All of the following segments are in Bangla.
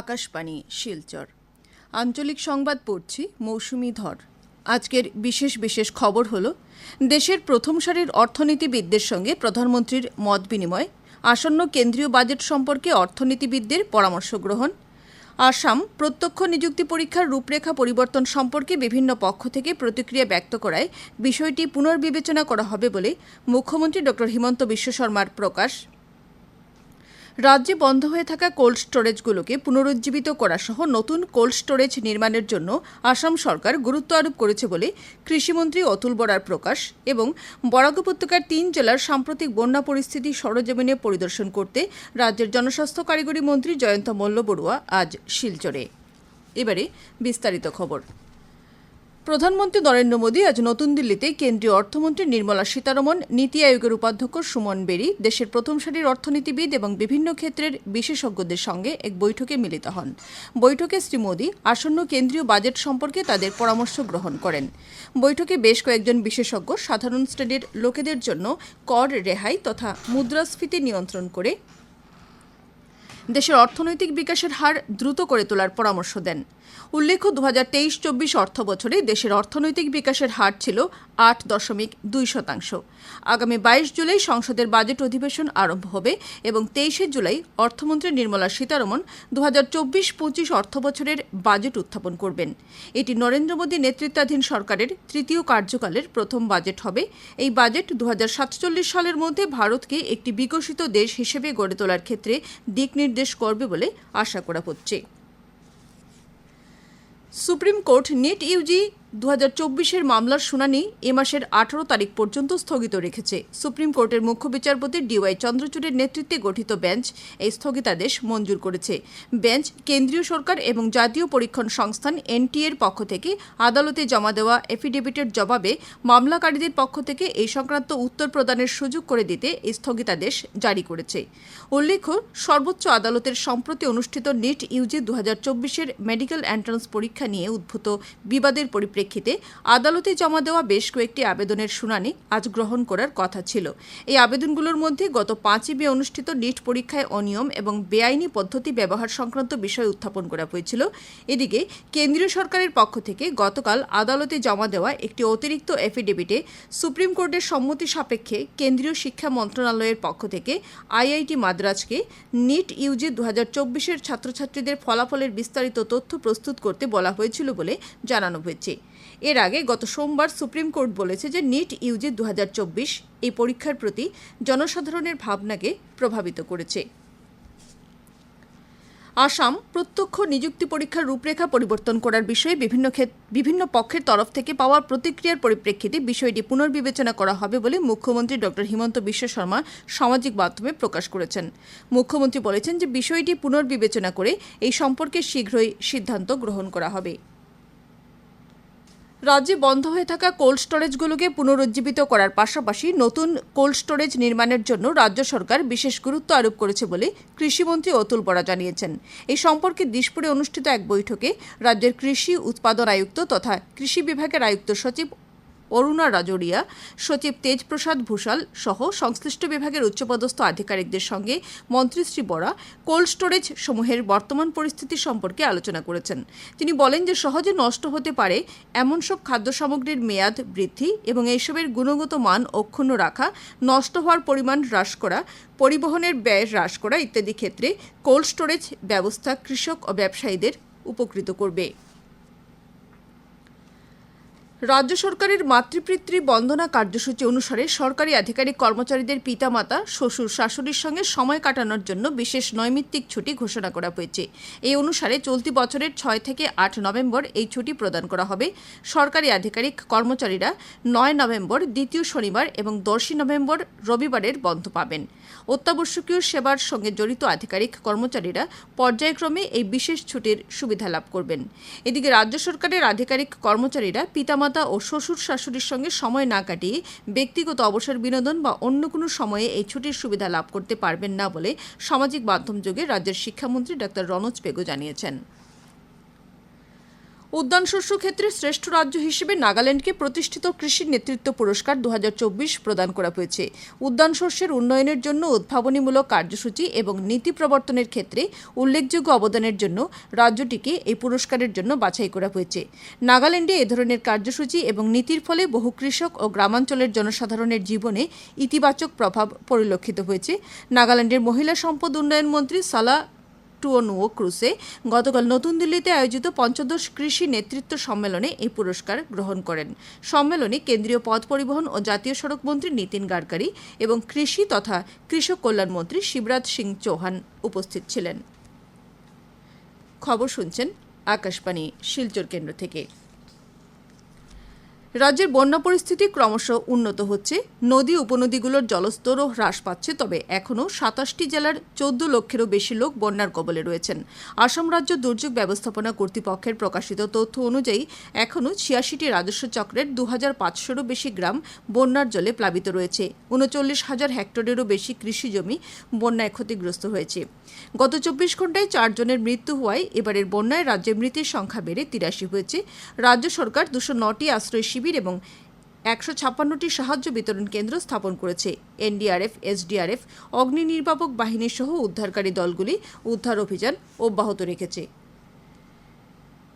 আকাশবাণী, শিলচর। আঞ্চলিক সংবাদ পড়ছি মৌসুমি ধর। আজকের বিশেষ বিশেষ খবর হল, দেশের প্রথম সারির অর্থনীতিবিদদের সঙ্গে প্রধানমন্ত্রীর মত বিনিময়, আসন্ন কেন্দ্রীয় বাজেট সম্পর্কে অর্থনীতিবিদদের পরামর্শ গ্রহণ, আসাম প্রত্যক্ষ নিযুক্তি পরীক্ষার রূপরেখা পরিবর্তন সম্পর্কে বিভিন্ন পক্ষ থেকে প্রতিক্রিয়া ব্যক্ত করায় বিষয়টি পুনর্বিবেচনা করা হবে বলে মুখ্যমন্ত্রী ড হিমন্ত বিশ্ব শর্মার প্রকাশ। রাজ্যে বন্ধ হয়ে থাকা কোল্ড স্টোরেজগুলোকে পুনরুজ্জীবিত করা সহ নতুন কোল্ড স্টোরেজ নির্মাণের জন্য আসাম সরকার গুরুত্ব আরোপ করেছে বলে কৃষিমন্ত্রী অতুল বরার প্রকাশ এবং বরাক উপত্যকার তিন জেলার সাম্প্রতিক বন্যা পরিস্থিতি সরজমিনে পরিদর্শন করতে রাজ্যের জনস্বাস্থ্য কারিগরি মন্ত্রী জয়ন্ত মল্ল বড়ুয়া আজ শিলচরে। এবারে বিস্তারিত খবর। প্রধানমন্ত্রী নরেন্দ্র মোদী আজ নতুন দিল্লিতে কেন্দ্রীয় অর্থমন্ত্রী নির্মলা সীতারমন নীতি আয়োগের উপাধ্যক্ষ সুমন বেরি, দেশের প্রথম সারির অর্থনীতিবিদ এবং বিভিন্ন ক্ষেত্রের বিশেষজ্ঞদের সঙ্গে এক বৈঠকে মিলিত হন। বৈঠকে শ্রী মোদী আসন্ন কেন্দ্রীয় বাজেট সম্পর্কে তাদের পরামর্শ গ্রহণ করেন। বৈঠকে বেশ কয়েকজন বিশেষজ্ঞ, সাধারণ শ্রেণির লোকেদের জন্য কর রেহাই তথা মুদ্রাস্ফীতি নিয়ন্ত্রণ করে দেশের অর্থনৈতিক বিকাশের হার দ্রুত করে তোলার পরামর্শ দেন। উল্লেখ্য দু হাজার তেইশ চব্বিশ অর্থ বছরে দেশের অর্থনৈতিক বিকাশের হার ছিল আট দশমিক দুই শতাংশ। আগামী বাইশ জুলাই সংসদের বাজেট অধিবেশন আরম্ভ হবে এবং তেইশে জুলাই অর্থমন্ত্রী নির্মলা সীতারমন দু হাজার চব্বিশ পঁচিশ অর্থ বছরের বাজেট উত্থাপন করবেন। এটি নরেন্দ্র মোদী নেতৃত্বাধীন সরকারের তৃতীয় কার্যকালের প্রথম বাজেট হবে। এই বাজেট দু হাজার সাতচল্লিশ সালের মধ্যে ভারতকে একটি বিকশিত দেশ হিসেবে গড়ে তোলার ক্ষেত্রে দিক নির্দেশ করবে বলে আশা করা হচ্ছে। সুপ্রিম কোর্ট নিট ইউজি দু চব্বিশের মামলার শুনানি এ মাসের আঠারো তারিখ পর্যন্ত স্থগিত রেখেছে। সুপ্রিম কোর্টের মুখ্য বিচারপতি ডিওয়াই চন্দ্রচূড়ের নেতৃত্বে গঠিত বেঞ্চ এই স্থগিতাদেশ মঞ্জুর করেছে। বেঞ্চ কেন্দ্রীয় সরকার এবং জাতীয় পরীক্ষণ সংস্থান এনটিএর পক্ষ থেকে আদালতে জমা দেওয়া এফিডেভিটের জবাবে মামলাকারীদের পক্ষ থেকে এই সংক্রান্ত উত্তর প্রদানের সুযোগ করে দিতে স্থগিতাদেশ জারি করেছে। উল্লেখ্য, সর্বোচ্চ আদালতের সম্প্রতি অনুষ্ঠিত নিট ইউজি দু হাজার চব্বিশের মেডিকেল এন্ট্রান্স পরীক্ষা নিয়ে উদ্ভূত বিবাদের পরিপ্রেক্ষিতে আদালতে জমা দেওয়া বেশ কয়েকটি আবেদনের শুনানি আজ গ্রহণ করার কথা ছিল। এই আবেদনগুলোর মধ্যে গত পাঁচই মে অনুষ্ঠিত নিট পরীক্ষায় অনিয়ম এবং বেআইনি পদ্ধতি ব্যবহার সংক্রান্ত বিষয় উত্থাপন করা হয়েছিল। এদিকে কেন্দ্রীয় সরকারের পক্ষ থেকে গতকাল আদালতে জমা দেওয়া একটি অতিরিক্ত এফিডেভিটে সুপ্রিম কোর্টের সম্মতি সাপেক্ষে কেন্দ্রীয় শিক্ষা মন্ত্রণালয়ের পক্ষ থেকে আইআইটি মাদ্রাজকে নিট ইউজি দু হাজার চব্বিশের ছাত্রছাত্রীদের ফলাফলের বিস্তারিত তথ্য প্রস্তুত করতে বলা হয়েছিল বলে জানানো হয়েছে। এর আগে গত সোমবার সুপ্রিম কোর্ট বলেছে যে নিট ইউজি দু হাজার চব্বিশ এই পরীক্ষার প্রতি জনসাধারণের ভাবনাকে প্রভাবিত করেছে। আসাম, প্রত্যক্ষ নিযুক্তি পরীক্ষার রূপরেখা পরিবর্তন করার বিষয়ে বিভিন্ন বিভিন্ন পক্ষের তরফ থেকে পাওয়া প্রতিক্রিয়ার পরিপ্রেক্ষিতে বিষয়টি পুনর্বিবেচনা করা হবে বলে মুখ্যমন্ত্রী ড. হিমন্ত বিশ্ব শর্মা সামাজিক মাধ্যমে প্রকাশ করেছেন। মুখ্যমন্ত্রী বলেছেন যে বিষয়টি পুনর্বিবেচনা করে এই সম্পর্কে শীঘ্রই সিদ্ধান্ত গ্রহণ করা হবে। রাজ্যে বন্ধ হয়ে থাকা কোল্ড স্টোরেজগুলোকে পুনরুজ্জীবিত করার পাশাপাশি নতুন কোল্ড স্টোরেজ নির্মাণের জন্য রাজ্য সরকার বিশেষ গুরুত্ব আরোপ করেছে বলে কৃষিমন্ত্রী অতুল বরা জানিয়েছেন। এই সম্পর্কে দিশপুরে অনুষ্ঠিত এক বৈঠকে রাজ্যের কৃষি উৎপাদন আয়ুক্ত তথা কৃষি বিভাগের আয়ুক্ত সচিব অরুণা রাজরিয়া, সচিব তেজপ্রসাদ ভূষাল সহ সংশ্লিষ্ট বিভাগের উচ্চপদস্থ আধিকারিকদের সঙ্গে মন্ত্রী শ্রী বরা কোল্ড স্টোরেজ সমূহের বর্তমান পরিস্থিতি সম্পর্কে আলোচনা করেছেন। তিনি বলেন যে সহজে নষ্ট হতে পারে এমন সব খাদ্য সামগ্রীর মেয়াদ বৃদ্ধি এবং এইসবের গুণগত মান অক্ষুণ্ণ রাখা, নষ্ট হওয়ার পরিমাণ হ্রাস করা, পরিবহনের ব্যয় হ্রাস করা ইত্যাদি ক্ষেত্রে কোল্ড স্টোরেজ ব্যবস্থা কৃষক ও ব্যবসায়ীদের উপকৃত করবে। রাজ্য সরকারের মাতৃপিতৃ বন্দনা কার্যসূচি অনুসারে সরকারি আধিকারিক কর্মচারীদের পিতামাতা, শ্বশুর শাশুড়ির সঙ্গে সময় কাটানোর জন্য বিশেষ নৈমিত্তিক ছুটি ঘোষণা করা হয়েছে। এই অনুসারে চলতি বছরের ছয় থেকে আট নভেম্বর এই ছুটি প্রদান করা হবে। সরকারি আধিকারিক কর্মচারীরা নয় নভেম্বর, দ্বিতীয় শনিবার এবং দশই নভেম্বর রবিবারের বন্ধ পাবেন। অত্যাবশ্যকীয় সেবার সঙ্গে জড়িত আধিকারিক কর্মচারীরা পর্যায়ক্রমে এই বিশেষ ছুটির সুবিধা লাভ করবেন। এদিকে রাজ্য সরকারের আধিকারিক কর্মচারীরা পিতামাতা মাতা ও শ্বশুর শাশুড়ির সঙ্গে সময় না কাটিয়ে ব্যক্তিগত অবসর বিনোদন বা অন্য কোনো সময়ে এই ছুটির সুবিধা লাভ করতে পারবেন না বলে সামাজিক মাধ্যম যুগে রাজ্যের শিক্ষামন্ত্রী ডাক্তার রনোজ পেগু জানিয়েছেন। উদ্যান শস্য ক্ষেত্রে শ্রেষ্ঠ রাজ্য হিসেবে নাগাল্যান্ডকে প্রতিষ্ঠিত কৃষি নেতৃত্ব পুরস্কার দু হাজার চব্বিশ প্রদান করা হয়েছে। উদ্যান শস্যের উন্নয়নের জন্য উদ্ভাবনীমূলক কার্যসূচি এবং নীতি প্রবর্তনের ক্ষেত্রে উল্লেখযোগ্য অবদানের জন্য রাজ্যটিকে এই পুরস্কারের জন্য বাছাই করা হয়েছে। নাগাল্যান্ডে এ ধরনের কার্যসূচি এবং নীতির ফলে বহু কৃষক ও গ্রামাঞ্চলের জনসাধারণের জীবনে ইতিবাচক প্রভাব পরিলক্ষিত হয়েছে। নাগাল্যান্ডের মহিলা সম্পদ উন্নয়ন মন্ত্রী সালা টুয়নুও ক্রুসে গতকাল নতুন দিল্লিতে আয়োজিত পঞ্চদশ কৃষি নেতৃত্ব সম্মেলনে এই পুরস্কার গ্রহণ করেন। সম্মেলনে কেন্দ্রীয় পথ পরিবহন ও জাতীয় সড়ক মন্ত্রী নীতিন গাডকারি এবং কৃষি তথা কৃষক কল্যাণ মন্ত্রী শিবরাজ সিং চৌহান উপস্থিত ছিলেন। খবর শুনছেন আকাশবাণী, শিলচর কেন্দ্র থেকে। রাজ্যের বন্যা পরিস্থিতি ক্রমশ উন্নত হচ্ছে। নদী উপনদীগুলোর জলস্তরও হ্রাস পাচ্ছে, তবে এখনও সাতাশটি জেলার চোদ্দ লক্ষেরও বেশি লোক বন্যার কবলে রয়েছেন। আসাম রাজ্য দুর্যোগ ব্যবস্থাপনা কর্তৃপক্ষের প্রকাশিত তথ্য অনুযায়ী, এখনও ছিয়াশিটি রাজস্ব চক্রের দু হাজার পাঁচশোরও বেশি গ্রাম বন্যার জলে প্লাবিত রয়েছে। উনচল্লিশ হাজার হেক্টরেরও বেশি কৃষি জমি বন্যায় ক্ষতিগ্রস্ত হয়েছে। গত চব্বিশ ঘন্টায় চারজনের মৃত্যু হওয়ায় এবারের বন্যায় রাজ্যে মৃতের সংখ্যা বেড়ে তিরাশি হয়েছে। রাজ্য সরকার দুশো নটি আশ্রয় শিবির এবং একশো ছাপ্পান্নটি সাহায্য বিতরণ কেন্দ্র স্থাপন করেছে। এনডিআরএফ, এসডিআরএফ অগ্নি নির্বাপক বাহিনী সহ উদ্ধারকারী দলগুলি উদ্ধার অভিযান অব্যাহত রেখেছে।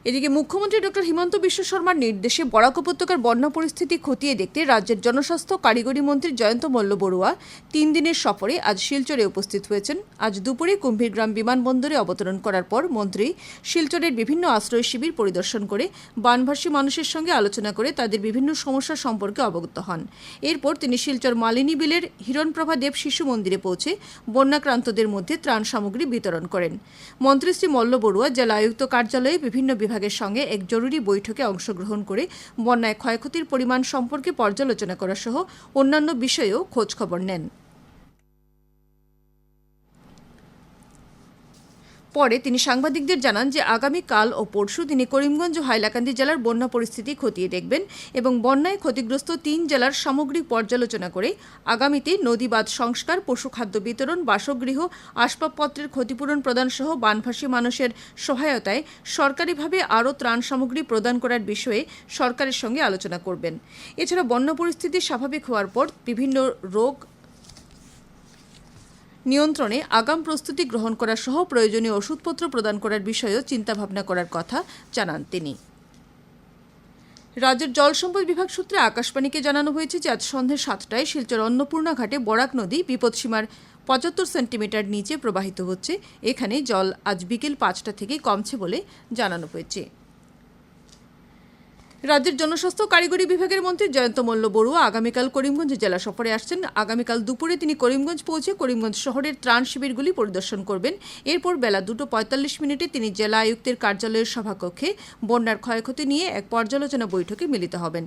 এদিকে মুখ্যমন্ত্রী ডক্টর হিমন্ত বিশ্ব শর্মার নির্দেশে বরাক উপত্যকার বন্যা পরিস্থিতি খতিয়ে দেখতে রাজ্যের জনস্বাস্থ্য কারিগরি মন্ত্রী জয়ন্ত মল্ল বড়ুয়া তিন দিনের সফরে আজ শিলচরে উপস্থিত হয়েছেন। আজ দুপুরে কুম্ভীরগ্রাম বিমানবন্দরে অবতরণ করার পর মন্ত্রী শিলচরের বিভিন্ন আশ্রয় শিবির পরিদর্শন করে বানভাসী মানুষের সঙ্গে আলোচনা করে তাদের বিভিন্ন সমস্যা সম্পর্কে অবগত হন। এরপর তিনি শিলচর মালিনী বিলের হিরণপ্রভা দেব শিশু মন্দিরে পৌঁছে বন্যাক্রান্তদের মধ্যে ত্রাণ সামগ্রী বিতরণ করেন। মন্ত্রী শ্রী মল্ল বড়ুয়া জেলা আয়ুক্ত কার্যালয়ে বিভিন্ন বিভাগের সঙ্গে এক জরুরি বৈঠকে অংশগ্রহণ করে বন্যায় ক্ষয়ক্ষতির পরিমাণ সম্পর্কে পর্যালোচনা করা সহ অন্যান্য বিষয়েও খোঁজখবর নেন। পরে তিনি সাংবাদিকদের জানান যে আগামী কাল ও পরশু তিনি করিমগঞ্জ ও হাইলাকান্দি জেলার বন্যা পরিস্থিতি খতিয়ে দেখবেন এবং বন্যায় ক্ষতিগ্রস্ত তিন জেলার সামগ্রিক পর্যালোচনা করে আগামীতে নদী বাঁধ সংস্কার, পশু খাদ্য বিতরণ, বাসগৃহ, আসবাবপত্রের ক্ষতিপূরণ প্রদান সহ বানভাসী মানুষের সহায়তায় সরকারিভাবে আরও ত্রাণ সামগ্রী প্রদান করার বিষয়ে সরকারের সঙ্গে আলোচনা করবেন। এছাড়া বন্যা পরিস্থিতি স্বাভাবিক হওয়ার পর বিভিন্ন রোগ নিয়ন্ত্রণে আগাম প্রস্তুতি গ্রহণ করা সহ প্রয়োজনীয় ওষুধপত্র প্রদান করার বিষয়েও চিন্তাভাবনা করার কথা জানান তিনি। রাজ্যের জল সম্পদ বিভাগ সূত্রে আকাশবাণীকে জানানো হয়েছে যে আজ সন্ধ্যে সাতটায় শিলচর অন্নপূর্ণা ঘাটে বরাক নদী বিপদসীমার পঁচাত্তর সেন্টিমিটার নিচে প্রবাহিত হচ্ছে। এখানে জল আজ বিকেল পাঁচটা থেকে কমছে বলে জানানো হয়েছে। রাজ্যের জনস্বাস্থ্য কারিগরি বিভাগের মন্ত্রী জয়ন্ত মল্ল বড়ুয়া আগামীকাল করিমগঞ্জ জেলা সফরে আসছেন। আগামীকাল দুপুরে তিনি করিমগঞ্জ পৌঁছে করিমগঞ্জ শহরের ত্রাণ শিবিরগুলি পরিদর্শন করবেন। এরপর বেলা দুটো পঁয়তাল্লিশ মিনিটে তিনি জেলা আয়ুক্তের কার্যালয়ের সভাকক্ষে বন্যার ক্ষয়ক্ষতি নিয়ে এক পর্যালোচনা বৈঠকে মিলিত হবেন।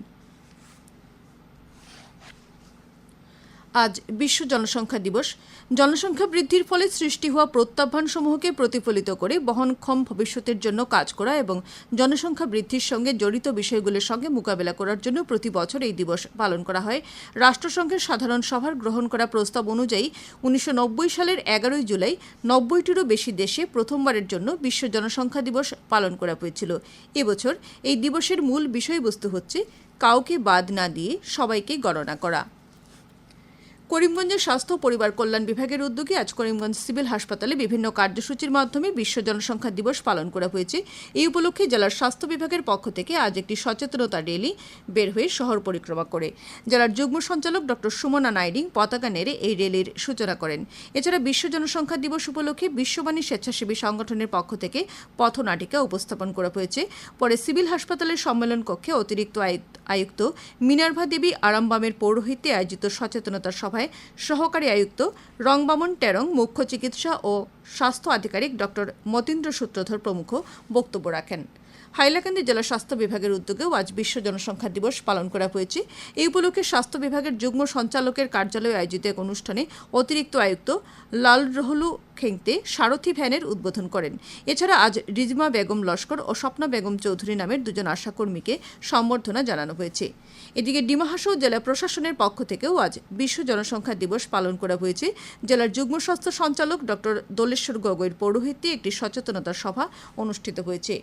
আজ বিশ্ব জনসংখ্যা দিবস। জনসংখ্যা বৃদ্ধির ফলে সৃষ্টি হওয়া প্রত্যাহ্বানসমূহকে প্রতিফলিত করে বহনক্ষম ভবিষ্যতের জন্য কাজ করা এবং জনসংখ্যা বৃদ্ধির সঙ্গে জড়িত বিষয়গুলির সঙ্গে মোকাবেলা করার জন্য প্রতি বছর এই দিবস পালন করা হয়। রাষ্ট্রসংঘের সাধারণ সভার গ্রহণ করা প্রস্তাব অনুযায়ী উনিশশো নব্বই সালের এগারোই জুলাই নব্বইটিরও বেশি দেশে প্রথমবারের জন্য বিশ্ব জনসংখ্যা দিবস পালন করা হয়েছিল। এবছর এই দিবসের মূল বিষয়বস্তু হচ্ছে কাউকে বাদ না দিয়ে সবাইকে গণনা করা। করিমগঞ্জের স্বাস্থ্য পরিবার কল্যাণ বিভাগের উদ্যোগে আজ করিমগঞ্জ সিভিল হাসপাতালে বিভিন্ন কার্যসূচির মাধ্যমে বিশ্ব জনসংখ্যা দিবস পালন করা হয়েছে। এই উপলক্ষে জেলার স্বাস্থ্য বিভাগের পক্ষ থেকে আজ একটি সচেতনতা র্যালি বের হয়ে শহর পরিক্রমা করে। জেলার যুগ্ম সঞ্চালক ডক্টর সুমনা নাইডিং পতাকা নেড়ে এই র্যালির সূচনা করেন। এছাড়া বিশ্ব জনসংখ্যা দিবস উপলক্ষে বিশ্ববাণী স্বেচ্ছাসেবী সংগঠনের পক্ষ থেকে পথনাটিকা উপস্থাপন করা হয়েছে। পরে সিভিল হাসপাতালের সম্মেলন কক্ষে অতিরিক্ত আয়ুক্ত মিনার্ভা দেবী আরামবামের পৌরোহিত্যে আয়োজিত সচেতনতা সভায় সহকারী আয়ুক্ত রংবামন টেরং মুখ্য চিকিৎসা ও স্বাস্থ্য আধিকারিক ডক্টর মতীন্দ্র সূত্রধর প্রমুখ বক্তব্য রাখেন। হাইলাকান্দি জেলা স্বাস্থ্য বিভাগের উদ্যোগেও আজ বিশ্ব জনসংখ্যা দিবস পালন করা হয়েছে। এই উপলক্ষে স্বাস্থ্য বিভাগের যুগ্ম সঞ্চালকের কার্যালয়ে আয়োজিত এক অনুষ্ঠানে অতিরিক্ত আয়ুক্ত লাল রহলু খেংতে সারথি ভ্যানের উদ্বোধন করেন। এছাড়া আজ রিজমা বেগম লস্কর ও স্বপ্না বেগম চৌধুরী নামের দুজন আশাকর্মীকে সম্বর্ধনা জানানো হয়েছে। এদিকে ডিমাহাসাও জেলা প্রশাসনের পক্ষ থেকেও আজ বিশ্ব জনসংখ্যা দিবস পালন করা হয়েছে। জেলার যুগ্ম স্বাস্থ্য সঞ্চালক ডক্টর দোলেশ্বর গগৈর পৌরোহিত্যে একটি সচেতনতা সভা অনুষ্ঠিত হয়েছে।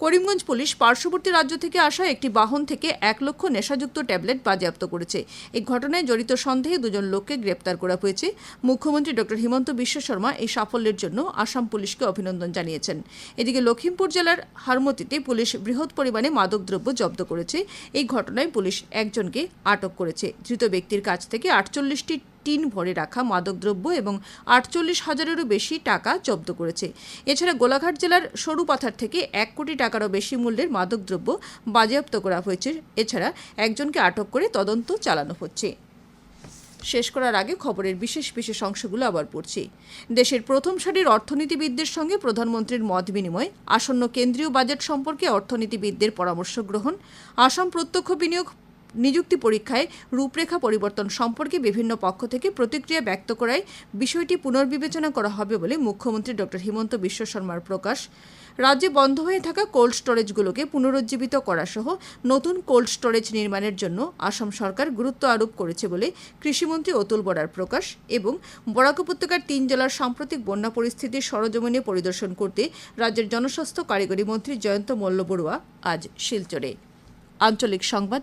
করিমগঞ্জ পুলিশ পার্শ্ববর্তী রাজ্য থেকে আসা একটি বাহন থেকে এক লক্ষ নেশাযুক্ত ট্যাবলেট বাজেয়াপ্ত করেছে। এই ঘটনায় জড়িত সন্দেহে দুজন লোককে গ্রেপ্তার করা হয়েছে। মুখ্যমন্ত্রী ডক্টর হিমন্ত বিশ্ব শর্মা এই সাফল্যের জন্য আসাম পুলিশকে অভিনন্দন জানিয়েছেন। এদিকে লখিমপুর জেলার হারমতিতে পুলিশ বৃহৎ পরিমাণে মাদকদ্রব্য জব্দ করেছে। এই ঘটনায় পুলিশ একজনকে আটক করেছে। ধৃত ব্যক্তির কাছ থেকে আটচল্লিশটি টিন ভরে রাখা মাদকদ্রব্য এবং আটচল্লিশ হাজারেরও বেশি টাকা জব্দ করেছে। এছাড়া গোলাঘাট জেলার সরুপাথার থেকে এক কোটি টাকারও বেশি মূল্যের মাদকদ্রব্য বাজেয়াপ্ত করা হয়েছে। এছাড়া একজনকে আটক করে তদন্ত চালানো হচ্ছে। শেষ করার আগে খবরের বিশেষ বিশেষ অংশগুলো আবার পড়ছি। দেশের প্রথম সারির অর্থনীতিবিদদের সঙ্গে প্রধানমন্ত্রীর মত বিনিময়, আসন্ন কেন্দ্রীয় বাজেট সম্পর্কে অর্থনীতিবিদদের পরামর্শ গ্রহণ, আসাম প্রত্যক্ষ বিনিয়োগ নিযুক্তি পরীক্ষায় রূপরেখা পরিবর্তন সম্পর্কে বিভিন্ন পক্ষ থেকে প্রতিক্রিয়া ব্যক্ত করায় বিষয়টি পুনর্বিবেচনা করা হবে বলে মুখ্যমন্ত্রী ডক্টর হিমন্ত বিশ্ব শর্মার প্রকাশ। রাজ্যে বন্ধ হয়ে থাকা কোল্ড স্টোরেজগুলোকে পুনরুজ্জীবিত করা সহ নতুন কোল্ড স্টোরেজ নির্মাণের জন্য আসাম সরকার গুরুত্ব আরোপ করেছে বলে কৃষিমন্ত্রী অতুল বরার প্রকাশ এবং বরাক উপত্যকার তিন জেলার সাম্প্রতিক বন্যা পরিস্থিতির সরজমিনে পরিদর্শন করতে রাজ্যের জনস্বাস্থ্য কারিগরি মন্ত্রী জয়ন্ত মল্ল বড়ুয়া আজ শিলচরে। আঞ্চলিক সংবাদ